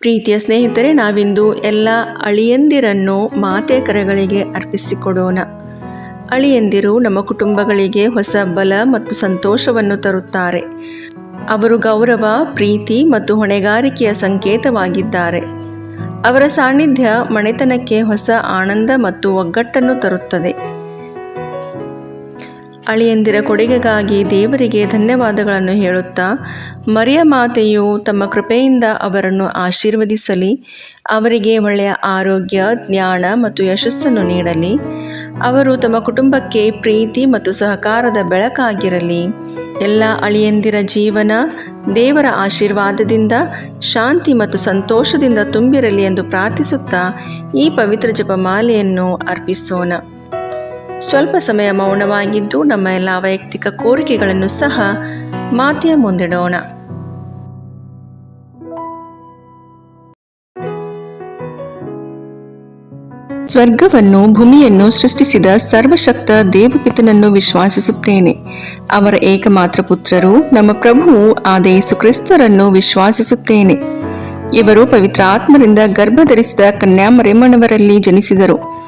ಪ್ರೀತಿಯ ಸ್ನೇಹಿತರೆ, ನಾವಿಂದು ಎಲ್ಲ ಅಳಿಯಂದಿರನ್ನು ಮಾತೆ ಕರೆಗಳಿಗೆ ಅರ್ಪಿಸಿಕೊಡೋಣ. ಅಳಿಯಂದಿರು ನಮ್ಮ ಕುಟುಂಬಗಳಿಗೆ ಹೊಸ ಬಲ ಮತ್ತು ಸಂತೋಷವನ್ನು ತರುತ್ತಾರೆ. ಅವರು ಗೌರವ, ಪ್ರೀತಿ ಮತ್ತು ಹೊಣೆಗಾರಿಕೆಯ ಸಂಕೇತವಾಗಿದ್ದಾರೆ. ಅವರ ಸಾನ್ನಿಧ್ಯ ಮನೆತನಕ್ಕೆ ಹೊಸ ಆನಂದ ಮತ್ತು ಒಗ್ಗಟ್ಟನ್ನು ತರುತ್ತದೆ. ಅಳಿಯಂದಿರ ಕೊಡುಗೆಗಾಗಿ ದೇವರಿಗೆ ಧನ್ಯವಾದಗಳನ್ನು ಹೇಳುತ್ತಾ, ಮರಿಯ ಮಾತೆಯು ತಮ್ಮ ಕೃಪೆಯಿಂದ ಅವರನ್ನು ಆಶೀರ್ವದಿಸಲಿ, ಅವರಿಗೆ ಒಳ್ಳೆಯ ಆರೋಗ್ಯ, ಜ್ಞಾನ ಮತ್ತು ಯಶಸ್ಸನ್ನು ನೀಡಲಿ. ಅವರು ತಮ್ಮ ಕುಟುಂಬಕ್ಕೆ ಪ್ರೀತಿ ಮತ್ತು ಸಹಕಾರದ ಬೆಳಕಾಗಿರಲಿ. ಎಲ್ಲ ಅಳಿಯಂದಿರ ಜೀವನ ದೇವರ ಆಶೀರ್ವಾದದಿಂದ, ಶಾಂತಿ ಮತ್ತು ಸಂತೋಷದಿಂದ ತುಂಬಿರಲಿ ಎಂದು ಪ್ರಾರ್ಥಿಸುತ್ತಾ, ಈ ಪವಿತ್ರ ಜಪಮಾಲೆಯನ್ನು ಅರ್ಪಿಸೋಣ. ಸ್ವಲ್ಪ ಸಮಯ ಮೌನವಾಗಿದ್ದು ನಮ್ಮ ಎಲ್ಲ ವೈಯಕ್ತಿಕ ಕೋರಿಕೆಗಳನ್ನು ಸಹ ಮಾತೆಯ ಮುಂದಿಡೋಣ. ಸ್ವರ್ಗವನ್ನು, ಭೂಮಿಯನ್ನು ಸೃಷ್ಟಿಸಿದ ಸರ್ವಶಕ್ತ ದೇವಪಿತನನ್ನು ವಿಶ್ವಾಸಿಸುತ್ತೇನೆ. ಅವರ ಏಕಮಾತ್ರ ಪುತ್ರರು ನಮ್ಮ ಪ್ರಭುವು ಆದ ಯೇಸು ಕ್ರಿಸ್ತರನ್ನು ವಿಶ್ವಾಸಿಸುತ್ತೇನೆ. ಇವರು ಪವಿತ್ರ ಆತ್ಮರಿಂದ ಗರ್ಭಧರಿಸಿದ ಕನ್ಯಾಮರೆಮ್ಮನವರಲ್ಲಿ ಜನಿಸಿದರು.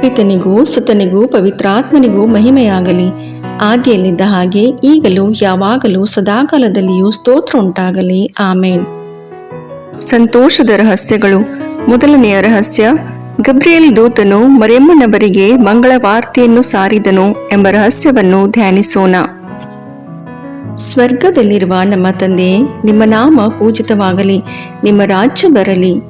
ಪಿತನಿಗೂ ಸುತನಿಗೂ ಪವಿತ್ರಾತ್ಮನಿಗೂ ಮಹಿಮೆಯಾಗಲಿ. ಆದಿಯಲ್ಲಿದ್ದ ಹಾಗೆ ಈಗಲೂ ಯಾವಾಗಲೂ ಸದಾಕಾಲದಲ್ಲಿಯೂ ಸ್ತೋತ್ರ ಉಂಟಾಗಲಿ. ಆಮೇನ್. ಸಂತೋಷದ ರಹಸ್ಯಗಳು. ಮೊದಲನೆಯ ರಹಸ್ಯ ಗಬ್ರಿಯಲ್ ದೂತನು ಮರೆಯಮ್ಮನವರಿಗೆ ಮಂಗಳ ವಾರ್ತೆಯನ್ನು ಸಾರಿದನು ಎಂಬ ರಹಸ್ಯವನ್ನು ಧ್ಯಾನಿಸೋಣ. ಸ್ವರ್ಗದಲ್ಲಿರುವ ನಮ್ಮ ತಂದೆ ನಿಮ್ಮ ನಾಮ ಪೂಜಿತವಾಗಲಿ. ನಿಮ್ಮ ರಾಜ್ಯ ಬರಲಿ.